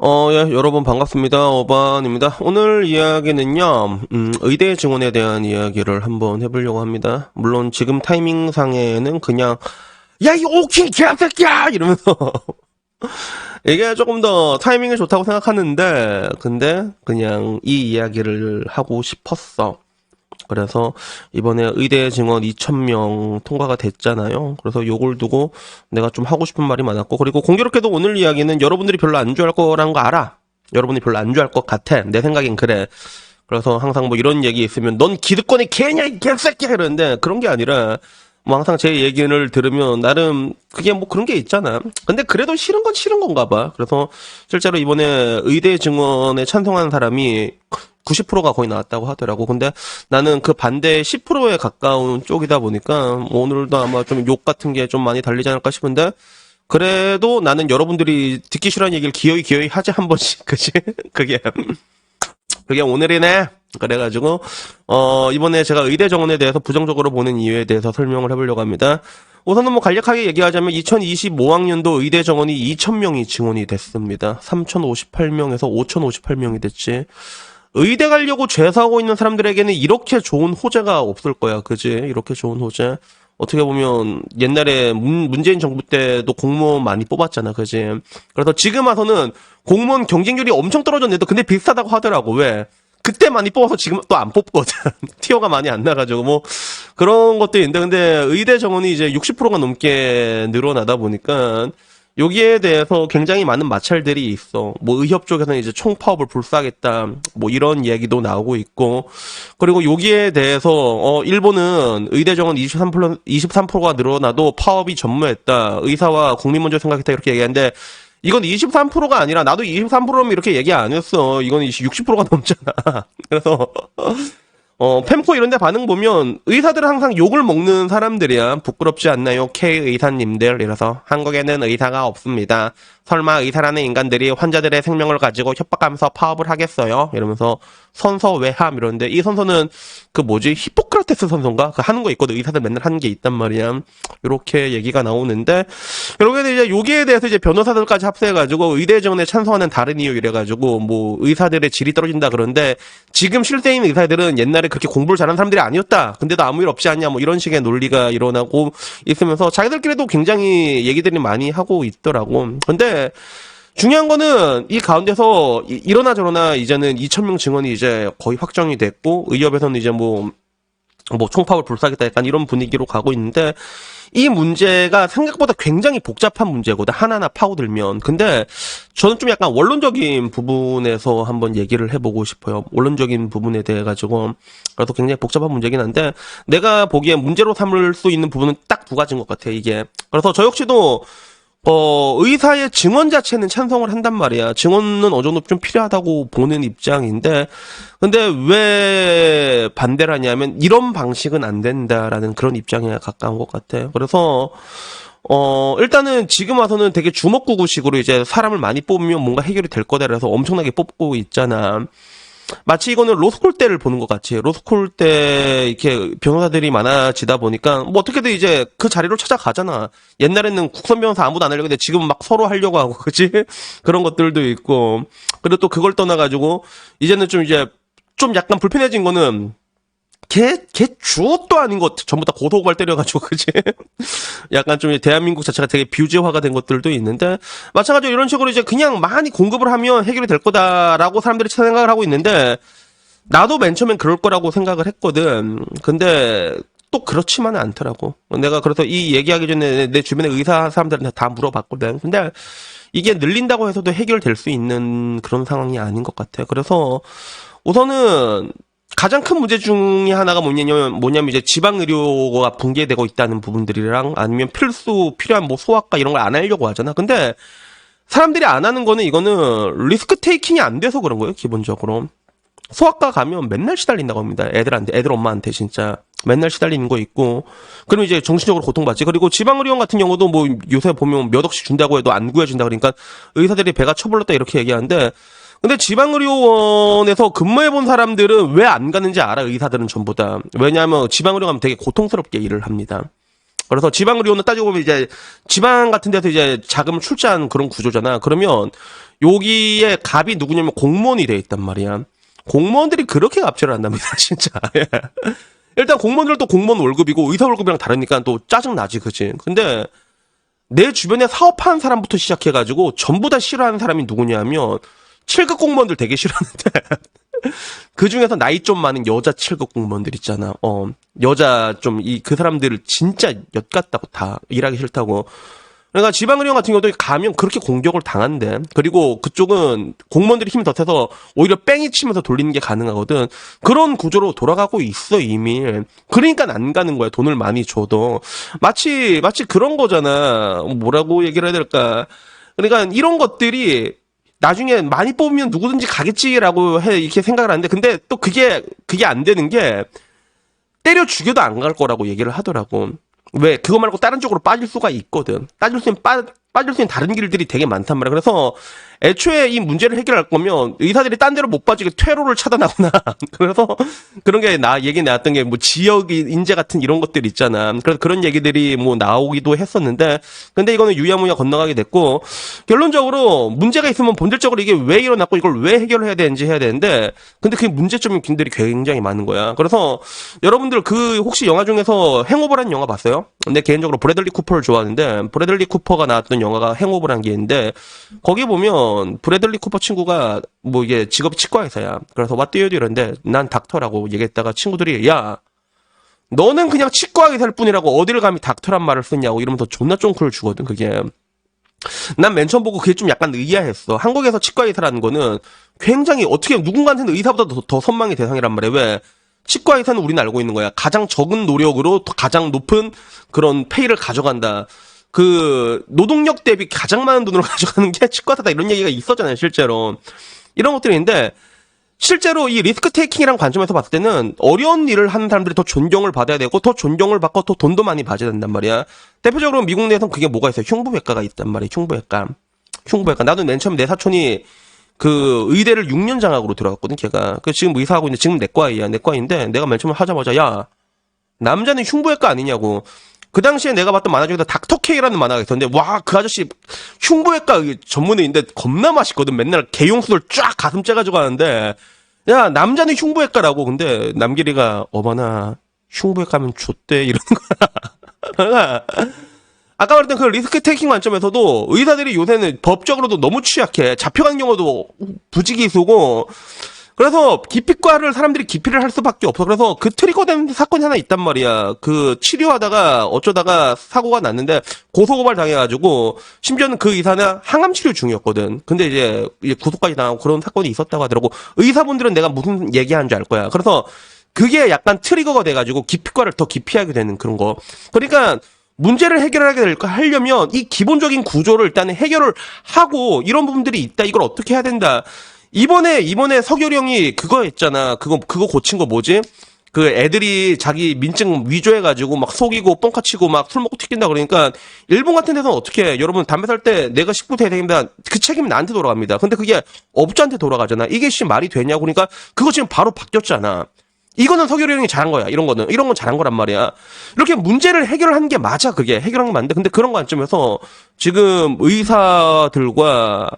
어, 예, 여러분 반갑습니다. 어반입니다. 오늘 이야기는요, 음, 의대 증원에 대한 이야기를 한번 해보려고 합니다. 물론 지금 타이밍상에는 그냥, 야, 이 오킹 개새끼야! 이러면서, 이게 조금 더 타이밍이 좋다고 생각하는데, 근데 그냥 이 이야기를 하고 싶었어. 그래서 이번에 의대 증원 2,000명 통과가 됐잖아요. 그래서 요걸 두고 내가 좀 하고 싶은 말이 많았고, 그리고 공교롭게도 오늘 이야기는 여러분들이 별로 안 좋아할 거라는 거 알아. 여러분이 별로 안 좋아할 것 같아. 내 생각엔 그래. 그래서 항상 뭐 이런 얘기 있으면 넌 기득권이 개냐 이 개새끼야 이러는데 그런 게 아니라 뭐 항상 제 얘기를 들으면 나름 그게 뭐 그런 게 있잖아. 근데 그래도 싫은 건 싫은 건가 봐. 그래서 실제로 이번에 의대 증원에 찬성한 사람이 90%가 거의 나왔다고 하더라고. 근데 나는 그 반대 10%에 가까운 쪽이다 보니까 뭐 오늘도 아마 좀 욕 같은 게 좀 많이 달리지 않을까 싶은데 그래도 나는 여러분들이 듣기 싫어하는 얘기를 기어이 기어이 하지 한 번씩. 그지? 그게 그게 오늘이네. 그래가지고 어 이번에 제가 의대 정원에 대해서 부정적으로 보는 이유에 대해서 설명을 해보려고 합니다. 우선은 뭐 간략하게 얘기하자면 2025학년도 의대 정원이 2,000명이 증원이 됐습니다. 3,058명에서 5,058명이 됐지. 의대 가려고 죄사하고 있는 사람들에게는 이렇게 좋은 호재가 없을 거야. 그지? 이렇게 좋은 호재. 어떻게 보면 옛날에 문, 문재인 정부 때도 공무원 많이 뽑았잖아. 그지? 그래서 지금 와서는 공무원 경쟁률이 엄청 떨어졌는데도 근데 비슷하다고 하더라고. 왜? 그때 많이 뽑아서 지금 또 안 뽑거든. 티어가 많이 안 나가지고 뭐 그런 것도 있는데 근데 의대 정원이 이제 60%가 넘게 늘어나다 보니까 여기에 대해서 굉장히 많은 마찰들이 있어. 뭐 의협 쪽에서는 이제 총파업을 불사하겠다. 뭐 이런 얘기도 나오고 있고. 그리고 여기에 대해서 어 일본은 의대 정원 23% 23%가 늘어나도 파업이 전무했다. 의사와 국민 먼저 생각했다 이렇게 얘기하는데 이건 23%가 아니라 나도 23%면 이렇게 얘기 안 했어. 이건 60%가 넘잖아. 그래서 어, 펜코 이런 데 반응 보면 의사들은 항상 욕을 먹는 사람들이야. 부끄럽지 않나요? K 의사님들. 이라서 한국에는 의사가 없습니다. 설마 의사라는 인간들이 환자들의 생명을 가지고 협박하면서 파업을 하겠어요? 이러면서 선서 외함 이러는데 이 선서는 그 뭐지? 히포크라테스 선서인가? 그 하는 거 있거든. 의사들 맨날 하는 게 있단 말이야. 이렇게 얘기가 나오는데 결국에는 이제 여기에 대해서 이제 변호사들까지 합세해가지고 의대 정원에 찬성하는 다른 이유 이래가지고 뭐 의사들의 질이 떨어진다 그러는데 지금 실대인 의사들은 옛날에 그렇게 공부를 잘하는 사람들이 아니었다. 근데도 아무 일 없지 않냐 뭐 이런 식의 논리가 일어나고 있으면서 자기들끼리도 굉장히 얘기들이 많이 하고 있더라고. 근데 중요한 거는 이 가운데서 이- 이러나 저러나 이제는 2,000명 증원이 이제 거의 확정이 됐고 의협에서는 이제 뭐 뭐 총파업을 불사하겠다 약간 이런 분위기로 가고 있는데 이 문제가 생각보다 굉장히 복잡한 문제거든. 하나하나 파고들면. 근데 저는 좀 약간 원론적인 부분에서 한번 얘기를 해보고 싶어요. 원론적인 부분에 대해 가지고. 그래서 굉장히 복잡한 문제긴 한데 내가 보기에 문제로 삼을 수 있는 부분은 딱 두 가지인 것 같아 이게. 그래서 저 역시도 어, 의사의 증언 자체는 찬성을 한단 말이야. 증언은 어느 정도 좀 필요하다고 보는 입장인데, 근데 왜 반대를 하냐면, 이런 방식은 안 된다라는 그런 입장에 가까운 것 같아. 그래서, 어, 일단은 지금 와서는 되게 주먹구구식으로 이제 사람을 많이 뽑으면 뭔가 해결이 될 거다. 그래서 엄청나게 뽑고 있잖아. 마치 이거는 로스쿨 때를 보는 것 같이 로스쿨 때 이렇게 변호사들이 많아지다 보니까 뭐 어떻게든 이제 그 자리로 찾아가잖아. 옛날에는 국선 변호사 아무도 안 하려고 했는데 지금 막 서로 하려고 하고 그지 그런 것들도 있고. 그리고 또 그걸 떠나가지고 이제는 좀 이제 좀 약간 불편해진 거는 걔, 걔 주엇도 아닌 것 전부 다 고소고발 때려가지고, 그지? 약간 좀 대한민국 자체가 되게 뷰지화가 된 것들도 있는데, 마찬가지로 이런 식으로 이제 그냥 많이 공급을 하면 해결이 될 거다라고 사람들이 생각을 하고 있는데, 나도 맨 처음엔 그럴 거라고 생각을 했거든. 근데, 또 그렇지만은 않더라고. 내가 그래서 이 얘기하기 전에 내 주변에 의사 사람들한테 다 물어봤거든. 근데, 이게 늘린다고 해서도 해결될 수 있는 그런 상황이 아닌 것 같아. 그래서, 우선은, 가장 큰 문제 중에 하나가 뭐냐면, 뭐냐면 이제 지방 의료가 붕괴되고 있다는 부분들이랑 아니면 필수 필요한 뭐 소아과 이런 걸 안 하려고 하잖아. 근데 사람들이 안 하는 거는 이거는 리스크 테이킹이 안 돼서 그런 거예요, 기본적으로. 소아과 가면 맨날 시달린다고 합니다. 애들한테, 애들 엄마한테 진짜 맨날 시달리는 거 있고. 그럼 이제 정신적으로 고통받지. 그리고 지방의료원 같은 경우도 뭐 요새 보면 몇 억씩 준다고 해도 안 구해준다 그러니까 의사들이 배가 처불렀다 이렇게 얘기하는데 근데 지방의료원에서 근무해본 사람들은 왜 안 가는지 알아, 의사들은 전부 다. 왜냐하면 지방의료 가면 되게 고통스럽게 일을 합니다. 그래서 지방의료는 따지고 보면 이제 지방 같은 데서 이제 자금을 출자한 그런 구조잖아. 그러면 여기에 갑이 누구냐면 공무원이 돼 있단 말이야. 공무원들이 그렇게 갑질을 한답니다, 진짜. 예. 일단 공무원들도 공무원 월급이고 의사 월급이랑 다르니까 또 짜증 나지, 그지? 근데 내 주변에 사업하는 사람부터 시작해가지고 전부 다 싫어하는 사람이 누구냐면 7급 공무원들 되게 싫어하는데 그 중에서 나이 좀 많은 여자 7급 공무원들 있잖아. 어, 여자 좀 이 그 사람들을 진짜 엿 같다고 다 일하기 싫다고. 그러니까 지방의료원 같은 경우도 가면 그렇게 공격을 당한대. 그리고 그쪽은 공무원들이 힘이 더 세서 오히려 뺑이 치면서 돌리는 게 가능하거든. 그런 구조로 돌아가고 있어 이미. 그러니까 안 가는 거야. 돈을 많이 줘도. 마치 마치 그런 거잖아. 뭐라고 얘기를 해야 될까? 그러니까 이런 것들이 나중에 많이 뽑으면 누구든지 가겠지라고 해 이렇게 생각을 하는데 근데 또 그게 그게 안 되는 게 때려 죽여도 안 갈 거라고 얘기를 하더라고. 왜 그거 말고 다른 쪽으로 빠질 수가 있거든. 빠질 수 있는 빠, 빠질 수 있는 다른 길들이 되게 많단 말이야. 그래서 애초에 이 문제를 해결할 거면 의사들이 딴 데로 못 빠지게 퇴로를 차단하거나 그래서 그런 게 나 얘기 나왔던 게 뭐 지역 인재 같은 이런 것들 있잖아. 그래서 그런 얘기들이 뭐 나오기도 했었는데 근데 이거는 유야무야 건너가게 됐고 결론적으로 문제가 있으면 본질적으로 이게 왜 일어났고 이걸 왜 해결해야 되는지 해야 되는데 근데 그 문제점이 균들이 굉장히 많은 거야. 그래서 여러분들 그 혹시 영화 중에서 행오버라는 영화 봤어요? 근데 개인적으로 브래들리 쿠퍼를 좋아하는데 브래들리 쿠퍼가 나왔던 영화가 행오버라는 게 있는데 거기 보면 브래들리 쿠퍼 친구가 뭐 이게 직업이 치과 의사야. 그래서 do 이런데 난 닥터라고 얘기했다가 친구들이 야 너는 그냥 치과 의사일 뿐이라고 어디를 감히 닥터란 말을 쓰냐고 이러면서 존나 쫑크를 주거든 그게. 난 맨 처음 보고 그게 좀 약간 의아했어. 한국에서 치과 의사라는 거는 굉장히 어떻게 누군가한테는 의사보다 더, 더 선망의 대상이란 말이야. 왜? 치과 의사는 우리는 알고 있는 거야. 가장 적은 노력으로 더 가장 높은 그런 페이를 가져간다. 그 노동력 대비 가장 많은 돈을 가져가는 게 치과사다 이런 얘기가 있었잖아요, 실제로. 이런 것들이 있는데 실제로 이 리스크 테이킹이란 관점에서 봤을 때는 어려운 일을 하는 사람들이 더 존경을 받아야 되고 더 존경을 받고 더 돈도 많이 받아야 된단 말이야. 대표적으로 미국 내에서는 그게 뭐가 있어요? 흉부외과가 있단 말이야. 흉부외과. 흉부외과. 나도 맨 처음 내 사촌이 그 의대를 6년 장학으로 들어갔거든, 걔가. 그 지금 의사하고 있는데 지금 내과이야. 내과인데 내가 맨 처음에 하자마자 야 남자는 흉부외과 아니냐고. 그 당시에 내가 봤던 만화 중에서 닥터 K라는 만화가 있었는데 와 그 아저씨 흉부외과 전문의인데 겁나 맛있거든. 맨날 개용수를 쫙 가슴 째가지고 하는데 야 남자는 흉부외과라고. 근데 남길이가 어머나 흉부외과면 좆대 이러는 거야. 아까 말했던 그 리스크 테이킹 관점에서도 의사들이 요새는 법적으로도 너무 취약해. 잡혀간 경우도 부지기수고 그래서 기피과를 사람들이 기피를 할 수밖에 없어. 그래서 그 트리거된 사건이 하나 있단 말이야. 그 치료하다가 어쩌다가 사고가 났는데 고소고발 당해가지고 심지어는 그 의사는 항암 치료 중이었거든. 근데 이제 구속까지 당하고 그런 사건이 있었다고 하더라고. 의사분들은 내가 무슨 얘기하는 줄 알 거야. 그래서 그게 약간 트리거가 돼가지고 기피과를 더 기피하게 되는 그런 거. 그러니까 문제를 해결하게 될거 하려면 이 기본적인 구조를 일단 해결을 하고 이런 부분들이 있다. 이걸 어떻게 해야 된다. 이번에 이번에 서결이 형이 그거 했잖아. 그거 그거 고친 거 뭐지? 그 애들이 자기 민증 위조해가지고 막 속이고 뻥카치고 막 술 먹고 튀긴다 그러니까 일본 같은 데서는 어떻게 해? 여러분 담배 살 때 내가 19세 되면 그 책임이 나한테 돌아갑니다. 근데 그게 업주한테 돌아가잖아. 이게 씨 말이 되냐고 그러니까 그거 지금 바로 바뀌었잖아. 이거는 서결이 형이 잘한 거야. 이런 거는 이런 건 잘한 거란 말이야. 이렇게 문제를 해결한 게 맞아. 그게 해결한 게 맞는데 근데 그런 관점에서 지금 의사들과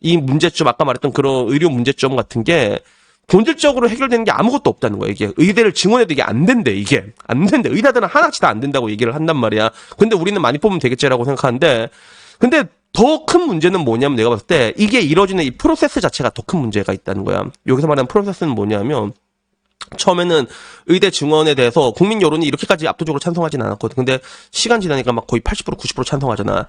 이 문제점 아까 말했던 그런 의료 문제점 같은 게 본질적으로 해결되는 게 아무것도 없다는 거야. 이게 의대를 증원해도 이게 안 된대. 이게 안 된대. 의사들은 하나씩 다 안 된다고 얘기를 한단 말이야. 근데 우리는 많이 뽑으면 되겠지라고 생각하는데 근데 더 큰 문제는 뭐냐면 내가 봤을 때 이게 이루어지는 이 프로세스 자체가 더 큰 문제가 있다는 거야. 여기서 말하는 프로세스는 뭐냐면 처음에는 의대 증원에 대해서 국민 여론이 이렇게까지 압도적으로 찬성하진 않았거든. 근데 시간 지나니까 막 거의 80% 90% 찬성하잖아.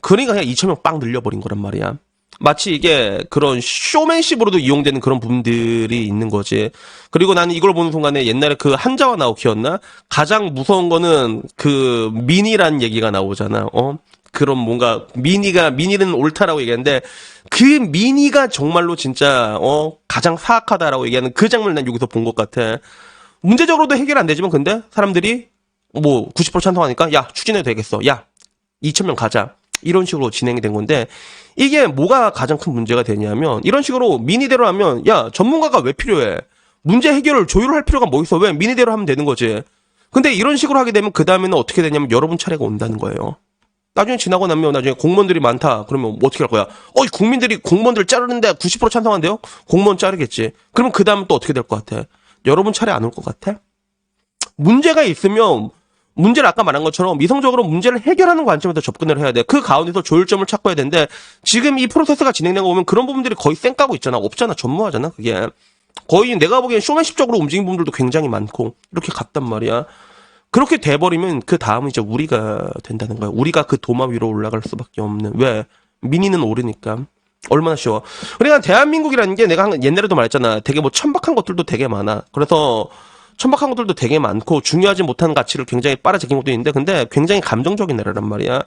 그러니까 그냥 2천 명 빵 늘려버린 거란 말이야. 마치 이게 그런 쇼맨십으로도 이용되는 그런 부분들이 있는 거지. 그리고 나는 이걸 보는 순간에 옛날에 그 한자와 나오키였나? 가장 무서운 거는 그 미니란 얘기가 나오잖아. 어? 그런 뭔가 미니가 미니는 옳다라고 얘기하는데 그 미니가 정말로 진짜 어 가장 사악하다라고 얘기하는 그 장면을 난 여기서 본 것 같아. 문제적으로도 해결 안 되지만 근데 사람들이 뭐 90% 찬성하니까 야 추진해도 되겠어. 야 2천 명 가자. 이런 식으로 진행이 된 건데 이게 뭐가 가장 큰 문제가 되냐면 이런 식으로 미니대로 하면 야 전문가가 왜 필요해? 문제 해결을 조율을 할 필요가 뭐 있어? 왜 미니대로 하면 되는 거지? 근데 이런 식으로 하게 되면 그 다음에는 어떻게 되냐면 여러분 차례가 온다는 거예요. 나중에 지나고 나면 나중에 공무원들이 많다. 그러면 뭐 어떻게 할 거야? 어, 이 국민들이 공무원들 자르는데 90% 찬성한대요? 공무원 자르겠지. 그러면 그 다음 또 어떻게 될 것 같아? 여러분 차례 안 올 것 같아? 문제가 있으면 문제를 아까 말한 것처럼 이성적으로 문제를 해결하는 관점에서 접근을 해야 돼. 그 가운데서 조율점을 찾고 해야 되는데 지금 이 프로세스가 진행된 거 보면 그런 부분들이 거의 쌩까고 있잖아. 없잖아. 전무하잖아. 그게. 거의 내가 보기엔 쇼맨십적으로 움직인 부분들도 굉장히 많고 이렇게 갔단 말이야. 그렇게 돼버리면 그 다음은 이제 우리가 된다는 거야. 우리가 그 도마 위로 올라갈 수밖에 없는. 왜? 민의는 오르니까. 얼마나 쉬워. 그러니까 대한민국이라는 게 내가 한- 옛날에도 말했잖아. 되게 뭐 천박한 것들도 되게 많아. 그래서 천박한 것들도 되게 많고 중요하지 못한 가치를 굉장히 빨아제낀 것도 있는데 근데 굉장히 감정적인 나라란 말이야.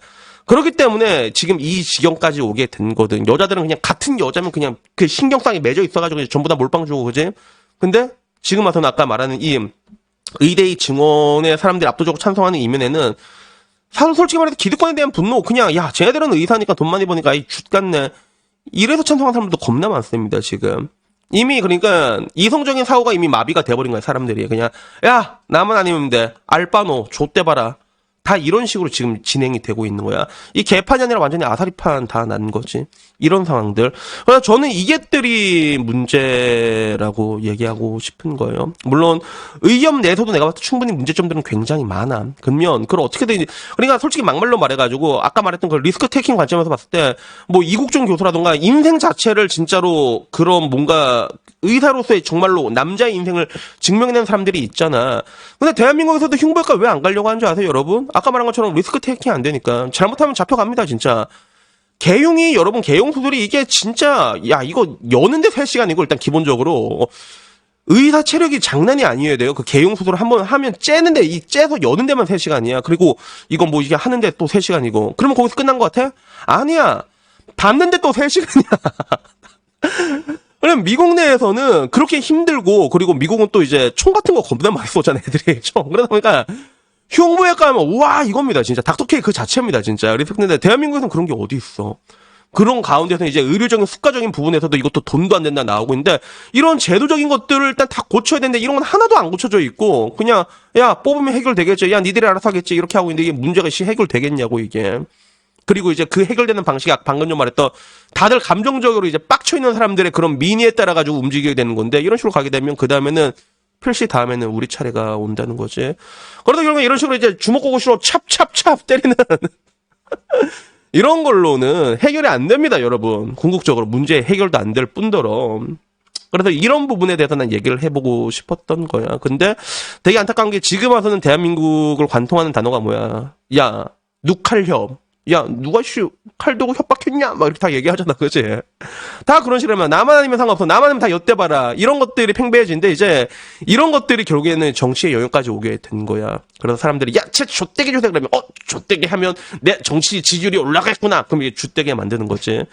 그렇기 때문에 지금 이 지경까지 오게 된 거든. 여자들은 그냥 같은 여자면 그냥 그 신경상에 맺어 있어가지고 전부 다 몰빵 주고 그지? 근데 지금 와서는 아까 말하는 이 의대의 증언에 사람들이 압도적으로 찬성하는 이면에는 사실 솔직히 말해서 기득권에 대한 분노 그냥 야 쟤네들은 의사니까 돈 많이 버니까 이 죗같네 이래서 찬성하는 사람들도 겁나 많습니다 지금 이미 그러니까 이성적인 사고가 이미 마비가 돼버린 거야 사람들이. 그냥 야 나만 아니면 돼. 알바노 좆대 봐라 다 이런 식으로 지금 진행이 되고 있는 거야. 이 개판이 아니라 완전히 아사리판 다 난 거지. 이런 상황들. 그래서 저는 이게들이 문제라고 얘기하고 싶은 거예요. 물론 의견 내에서도 내가 봤을 때 충분히 문제점들은 굉장히 많아. 그러면 그걸 어떻게든 그러니까 솔직히 막말로 말해가지고 아까 말했던 그 리스크 테이킹 관점에서 봤을 때 뭐 이국종 교수라던가 인생 자체를 진짜로 그런 뭔가 의사로서의 정말로 남자의 인생을 증명해낸 사람들이 있잖아. 근데 대한민국에서도 흉부외과 왜 안 가려고 하는 줄 아세요, 여러분? 아까 말한 것처럼 리스크 테이킹 안 되니까. 잘못하면 잡혀갑니다, 진짜. 개용이, 여러분, 개용 수술이 이게 진짜, 야, 이거 여는데 3시간이고, 일단 기본적으로. 의사 체력이 장난이 아니어야 돼요. 그 개용 수술을 한번 하면 째는데, 이 째서 여는 데만 3시간이야. 그리고 이건 뭐 이게 하는데 또 3시간이고. 그러면 거기서 끝난 것 같아? 아니야. 닿는데 또 3시간이야. 그럼 미국 내에서는 그렇게 힘들고 그리고 미국은 또 이제 총 같은 거 겁나 많이 쏘잖아 애들이 총 그러다 보니까 흉부외과 하면 우와 이겁니다 진짜. 닥터케이 그 자체입니다 진짜. 그래서 근데 대한민국에서는 그런 게 어디 있어? 그런 가운데서 이제 의료적인 수가적인 부분에서도 이것도 돈도 안 된다 나오고 있는데 이런 제도적인 것들을 일단 다 고쳐야 되는데 이런 건 하나도 안 고쳐져 있고 그냥 야 뽑으면 해결되겠지. 야 니들이 알아서 하겠지. 이렇게 하고 있는데 이게 문제가 시 해결되겠냐고 이게. 그리고 이제 그 해결되는 방식이 아까 방금 전 말했던 다들 감정적으로 이제 빡쳐 있는 사람들의 그런 민의에 따라 가지고 움직이게 되는 건데 이런 식으로 가게 되면 그 다음에는 필시 다음에는 우리 차례가 온다는 거지. 그러다 결국에 이런 식으로 이제 주먹고구시로 찹찹찹 때리는 이런 걸로는 해결이 안 됩니다, 여러분. 궁극적으로 문제 해결도 안 될 뿐더러. 그래서 이런 부분에 대해서 난 얘기를 해보고 싶었던 거야. 근데 되게 안타까운 게 지금 와서는 대한민국을 관통하는 단어가 뭐야. 야, 누칼협. 야, 누가 씨, 칼 두고 협박했냐? 막 이렇게 다 얘기하잖아, 그지? 다 그런 식으로 하면, 나만 아니면 상관없어. 나만 아니면 다 엿대봐라. 이런 것들이 팽배해진데, 이제, 이런 것들이 결국에는 정치의 영역까지 오게 된 거야. 그래서 사람들이, 야, 쟤 좆대기 주세. 그러면, 어, 좆대기 하면 내 정치 지지율이 올라가겠구나. 그럼 이게 좆대게 만드는 거지.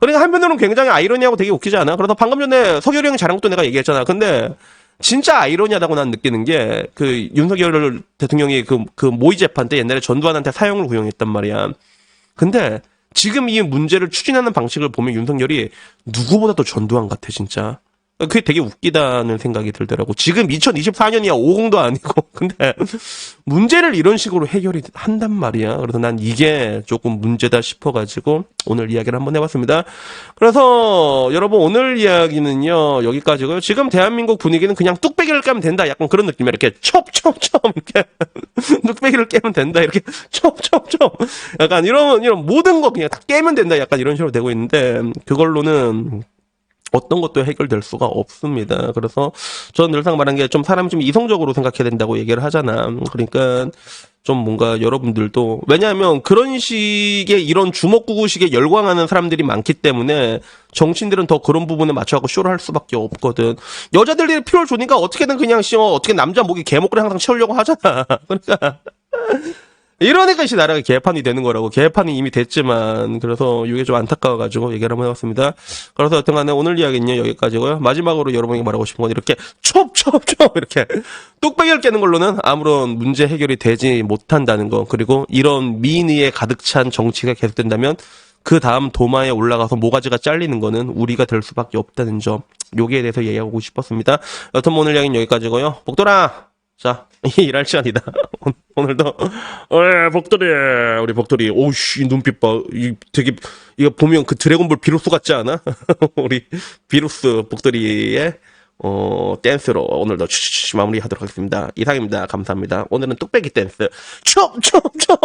그러니까 한편으로는 굉장히 아이러니하고 되게 웃기지 않아? 그래서 방금 전에 서결이 형이 잘한 것도 내가 얘기했잖아. 근데, 진짜 아이러니하다고 난 느끼는 게, 그, 윤석열 대통령이 그, 그 모의 재판 때 옛날에 전두환한테 사형을 구형했단 말이야. 근데 지금 이 문제를 추진하는 방식을 보면 윤석열이 누구보다도 전두환 같아 진짜. 그게 되게 웃기다는 생각이 들더라고. 지금 2024년이야 50도 아니고 근데 문제를 이런 식으로 해결이 한단 말이야. 그래서 난 이게 조금 문제다 싶어가지고 오늘 이야기를 한번 해봤습니다. 그래서 여러분 오늘 이야기는요 여기까지고요. 지금 대한민국 분위기는 그냥 뚝배기를 까면 된다. 약간 그런 느낌이야. 이렇게 첩첩첩 이렇게 뚝배기를 깨면 된다. 이렇게 첩첩첩 약간 이런 이런 모든 거 그냥 다 깨면 된다. 약간 이런 식으로 되고 있는데 그걸로는 어떤 것도 해결될 수가 없습니다. 그래서 저는 늘상 말한 게 좀 사람이 좀 이성적으로 생각해야 된다고 얘기를 하잖아. 그러니까 좀 뭔가 여러분들도 왜냐하면 그런 식의 이런 주먹구구식에 열광하는 사람들이 많기 때문에 정치인들은 더 그런 부분에 맞춰갖고 쇼를 할 수밖에 없거든. 여자들이 필요를 주니까 어떻게든 그냥 씨 어떻게 남자 목이 개목걸이 항상 채우려고 하잖아. 그러니까 이러니까 이 나라가 개판이 되는 거라고. 개판이 이미 됐지만 그래서 이게 좀 안타까워가지고 얘기를 한번 해봤습니다. 그래서 여튼간에 오늘 이야기는 여기까지고요. 마지막으로 여러분에게 말하고 싶은 건 이렇게 촉촉촉 이렇게 뚝배기를 깨는 걸로는 아무런 문제 해결이 되지 못한다는 거. 그리고 이런 민의에 가득 찬 정치가 계속된다면 그 다음 도마에 올라가서 모가지가 잘리는 거는 우리가 될 수밖에 없다는 점. 여기에 대해서 얘기하고 싶었습니다. 여튼 오늘 이야기는 여기까지고요. 복돌아 자, 일할 시간이다. 오늘도, 에, 복돌이, 우리 복돌이, 오우씨, 눈빛 봐. 이 되게, 이거 보면 그 드래곤볼 비루스 같지 않아? 우리 비루스 복돌이의, 어, 댄스로 오늘도 추추추 마무리 하도록 하겠습니다. 이상입니다. 감사합니다. 오늘은 뚝배기 댄스. 춤, 춤, 춤!